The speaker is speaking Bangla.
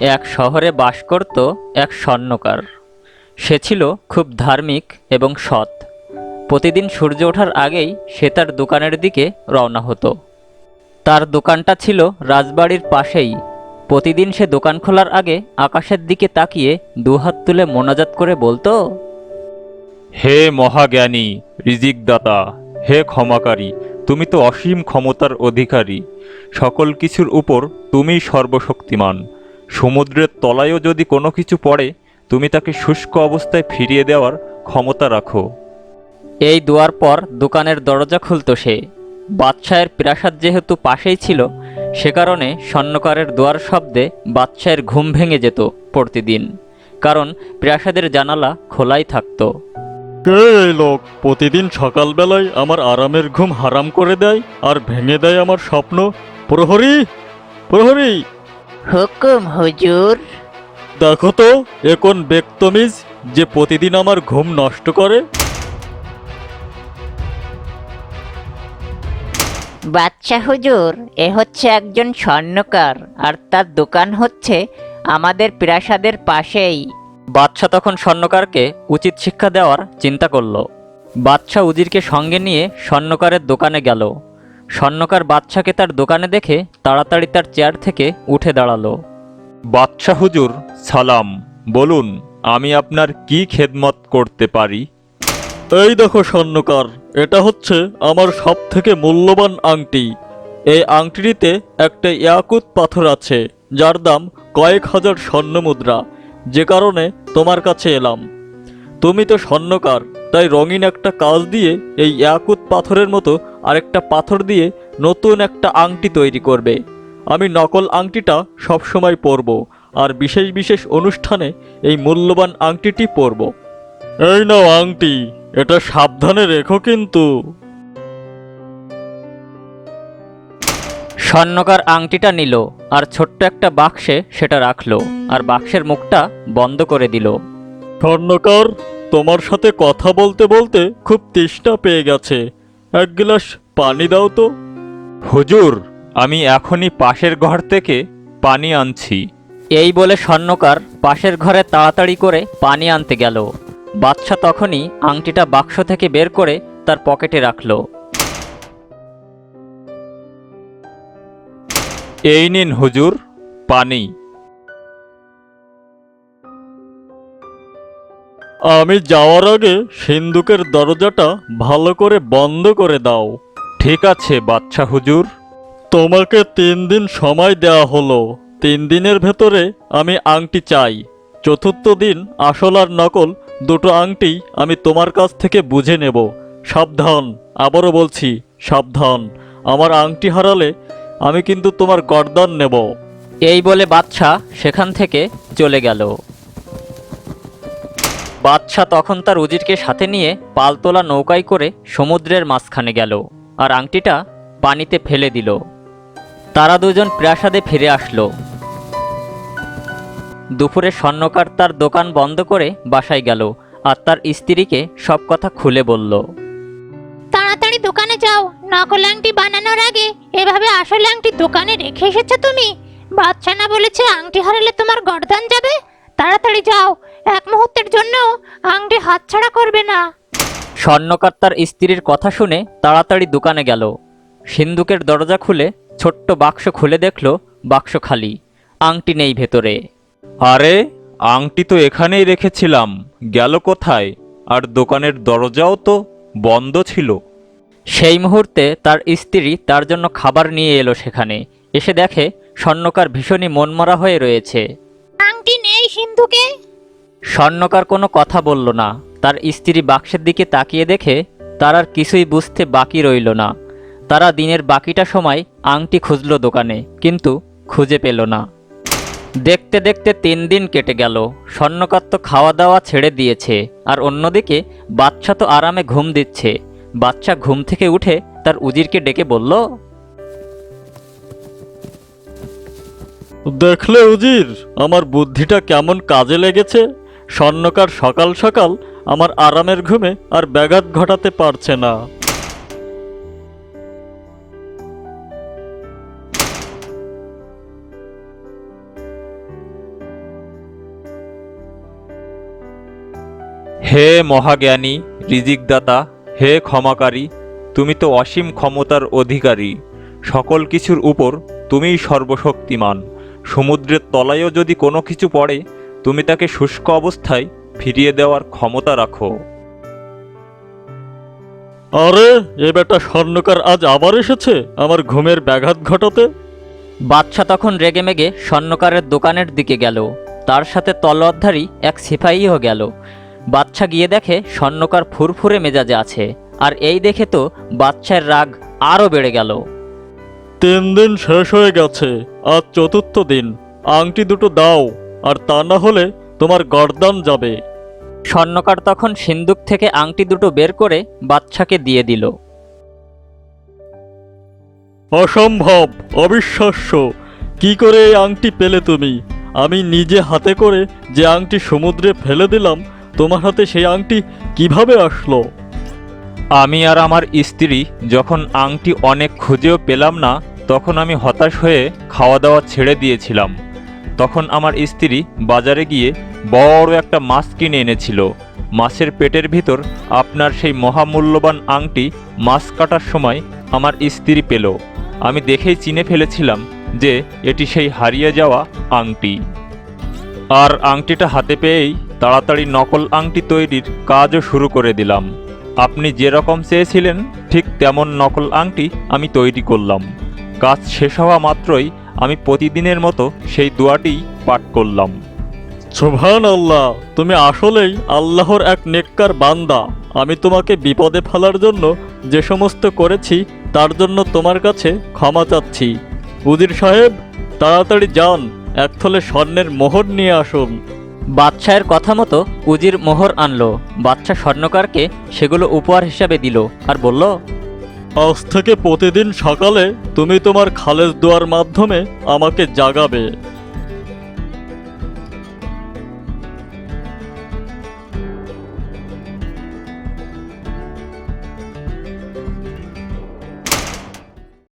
এক শহরে বাস করত এক স্বর্ণকার। সে ছিল খুব ধার্মিক এবং সৎ। প্রতিদিন সূর্য ওঠার আগেই সে তার দোকানের দিকে রওনা হতো। তার দোকানটা ছিল রাজবাড়ির পাশেই। প্রতিদিন সে দোকান খোলার আগে আকাশের দিকে তাকিয়ে দুহাত তুলে মোনাজাত করে বলতো, হে মহাজ্ঞানী, রিজিকদাতা, হে ক্ষমাকারী, তুমি তো অসীম ক্ষমতার অধিকারী। সকল কিছুর উপর তুমিই সর্বশক্তিমান। সমুদ্রের তলায়ও যদি কোনো কিছু পড়ে তুমি তাকে শুষ্ক অবস্থায় ফিরিয়ে দেওয়ার ক্ষমতা রাখো। এই দুয়ার পর দোকানের দরজা খুলত সে। বাদশাহের প্রাসাদ যেহেতু পাশেই ছিল সে কারণে স্বর্ণকারের দুয়ার শব্দে বাদশাহের ঘুম ভেঙে যেত প্রতিদিন কারণ প্রাসাদের জানালা খোলাই থাকতো। কে এই লোক? প্রতিদিন সকালবেলায় আমার আরামের ঘুম হারাম করে দেয় আর ভেঙে দেয় আমার স্বপ্ন? প্রহরী? প্রহরী! হুকুম হুজুর। দেখো তো এ কোন বেক্তমিজ যে প্রতিদিন আমার ঘুম নষ্ট করে। বাচ্চা হুজুর এ হচ্ছে একজন স্বর্ণকার আর তার দোকান হচ্ছে আমাদের প্রাসাদের পাশেই। বাদশাহ তখন স্বর্ণকারকে উচিত শিক্ষা দেওয়ার চিন্তা করল। বাদশাহ উজিরকে সঙ্গে নিয়ে স্বর্ণকারের দোকানে গেল। স্বর্ণকার বাদশাকে তার দোকানে দেখে তাড়াতাড়ি তার চেয়ার থেকে উঠে দাঁড়াল। বাদশাহ হুজুর সালাম। বলুন আমি আপনার কি খেদমত করতে পারি? এই দেখো স্বর্ণকার এটা হচ্ছে আমার সব থেকে মূল্যবান আংটি। এই আংটিটিতে একটা ইয়াকুত পাথর আছে যার দাম কয়েক হাজার স্বর্ণ মুদ্রা। যে কারণে তোমার কাছে এলাম। তুমি তো স্বর্ণকার তাই রঙিন একটা কাজ দিয়ে এই ইয়াকুত পাথরের মতো আরেকটা পাথর দিয়ে নতুন একটা আংটি তৈরি করবে। আমি নকল আংটিটা সবসময় পরব আর বিশেষ বিশেষ অনুষ্ঠানে এই মূল্যবান আংটিটি পরব। এই নাও আংটি এটা সাবধানে রেখো কিন্তু। স্বর্ণকার আংটিটা নিল আর ছোট্ট একটা বাক্সে সেটা রাখল আর বাক্সের মুখটা বন্ধ করে দিল। স্বর্ণকার তোমার সাথে কথা বলতে বলতে খুব তৃষ্ণা পেয়ে গেছে। এক গ্লাস পানি দাও তো। হুজুর আমি এখনই পাশের ঘর থেকে পানি আনছি। এই বলে স্বর্ণকার পাশের ঘরে তাড়াতাড়ি করে পানি আনতে গেল। বাদশাহ তখনই আংটিটা বাক্স থেকে বের করে তার পকেটে রাখল। এই নিন হুজুর পানি। আমি যাওয়ার আগে সিন্দুকের দরজাটা ভালো করে বন্ধ করে দাও। ঠিক আছে বাদশাহ হুজুর। তোমাকে তিন দিন সময় দেওয়া হলো। তিন দিনের ভেতরে আমি আংটি চাই। চতুর্থ দিন আসল আর নকল দুটো আংটি আমি তোমার কাছ থেকে বুঝে নেব। সাবধান, আবারও বলছি, সাবধান। আমার আংটি হারালে আমি কিন্তু তোমার গর্দান নেব। এই বলে বাদশাহ সেখান থেকে চলে গেল। বাদশাহ তখন তার উজিরকে সাথে নিয়ে পালতোলা নৌকায় করে সমুদ্রের মাঝখানে গেল আর আংটিটা পানিতে ফেলে দিল। তারা দুজন প্রাসাদে ফিরে আসলো। দুপুরে স্বর্ণকার তার দোকান বন্ধ করে বাসায় গেল আর তার স্ত্রীকে সব কথা খুলে বলল। তাড়াতাড়ি দোকানে যাও, নকল আংটি বানানোর আগে এভাবে আসল আংটি দোকানে রেখে এসেছ তুমি? বাচ্চা না বলেছে আংটি হারালে তোমার গর্দান যাবে? তাড়াতাড়ি যাও এক মুহূর্তের জন্য আংটি হাতছাড়া করবে না। স্বর্ণকার তার স্ত্রীর কথা শুনে তাড়াতাড়ি দোকানে গেল। সিন্দুকের দরজা খুলে ছোট্ট বাক্স খুলে দেখল বাক্স খালি আংটি নেই ভেতরে। আরে আংটি তো এখানেই রেখেছিলাম গেল কোথায়? আর দোকানের দরজাও তো বন্ধ ছিল। সেই মুহূর্তে তার স্ত্রী তার জন্য খাবার নিয়ে এলো সেখানে এসে দেখে স্বর্ণকার ভীষণই মনমরা হয়ে রয়েছে। আংটি নেই সিন্ধুকে? স্বর্ণকার কোনো কথা বলল না। তার স্ত্রী বাক্সের দিকে তাকিয়ে দেখে তার আর কিছুই বুঝতে বাকি রইল না। তারা দিনের বাকিটা সময় আংটি খুঁজল দোকানে, কিন্তু খুঁজে পেল না। দেখতে দেখতে তিন দিন কেটে গেল। স্বর্ণকার তো খাওয়া দাওয়া ছেড়ে দিয়েছে, আর অন্যদিকে বাচ্চা তো আরামে ঘুম দিচ্ছে। বাচ্চা ঘুম থেকে উঠে তার উজিরকে ডেকে বলল, দেখলে উজির, আমার বুদ্ধিটা কেমন কাজে লেগেছে? স্বর্ণকার সকাল সকাল আমার আরামের ঘুমে আর ব্যাঘাত ঘটাতে পারছে না। হে মহাজ্ঞানী, রিজিকদাতা, হে ক্ষমাকারী, তুমি তো অসীম ক্ষমতার অধিকারী। সকল কিছুর উপর তুমিই সর্বশক্তিমান। সমুদ্রের তলায়ও যদি কোনো কিছু পড়ে তুমি তাকে শুষ্ক অবস্থায় ফিরিয়ে দেওয়ার ক্ষমতা রাখো। আরে এ বেটা স্বর্ণকার আজ আবার এসেছে আমার ঘুমের ব্যাঘাত ঘটাতে? বাদশাহ তখন রেগেমেগে স্বর্ণকারের দোকানের দিকে গেল। তার সাথে তলোয়ারধারী এক সিপাহীও গেল। বাদশা গিয়ে দেখে স্বর্ণকার ফুরফুরে মেজাজে আছে আর এই দেখে তো বাদশার রাগ আরও বেড়ে গেল। তিন দিন শেষ হয়ে গেছে আজ চতুর্থ দিন আংটি দুটো দাও। আর তা না হলে তোমার গর্দান যাবে। স্বর্ণকার তখন সিন্দুক থেকে আংটি দুটো বের করে বাদশাকে দিয়ে দিল। অসম্ভব অবিশ্বাস্য। কি করে এই আংটি পেলে তুমি? আমি নিজে হাতে করে যে আংটি সমুদ্রে ফেলে দিলাম তোমার হাতে সেই আংটি কীভাবে আসলো? আমি আর আমার স্ত্রী যখন আংটি অনেক খুঁজেও পেলাম না তখন আমি হতাশ হয়ে খাওয়া দাওয়া ছেড়ে দিয়েছিলাম। তখন আমার স্ত্রী বাজারে গিয়ে বড় একটা মাছ কিনে এনেছিল। মাছের পেটের ভিতর আপনার সেই মহামূল্যবান আংটি মাছ কাটার সময় আমার স্ত্রী পেল। আমি দেখেই চিনে ফেলেছিলাম যে এটি সেই হারিয়ে যাওয়া আংটি। আর আংটিটা হাতে পেয়েই তাড়াতাড়ি নকল আংটি তৈরির কাজও শুরু করে দিলাম। আপনি যেরকম চেয়েছিলেন, ঠিক তেমন নকল আংটি আমি তৈরি করলাম। কাজ শেষ হওয়া মাত্রই আমি প্রতিদিনের মতো সেই দোয়াটি পাঠ করলাম। সুবহান আল্লাহ তুমি আসলেই আল্লাহর এক নেককার বান্দা। আমি তোমাকে বিপদে ফেলার জন্য যে সমস্ত করেছি তার জন্য তোমার কাছে ক্ষমা চাচ্ছি। উজির সাহেব তাড়াতাড়ি যান এক থলে স্বর্ণের মোহর নিয়ে আসুন। বাদশাহের কথা মতো উজির মোহর আনলো। বাদশাহ স্বর্ণকারকে সেগুলো উপহার হিসাবে দিল আর বলল আজ থেকে প্রতিদিন সকালে তুমি তোমার খালেজ দোয়ার মাধ্যমে আমাকে জাগাবে।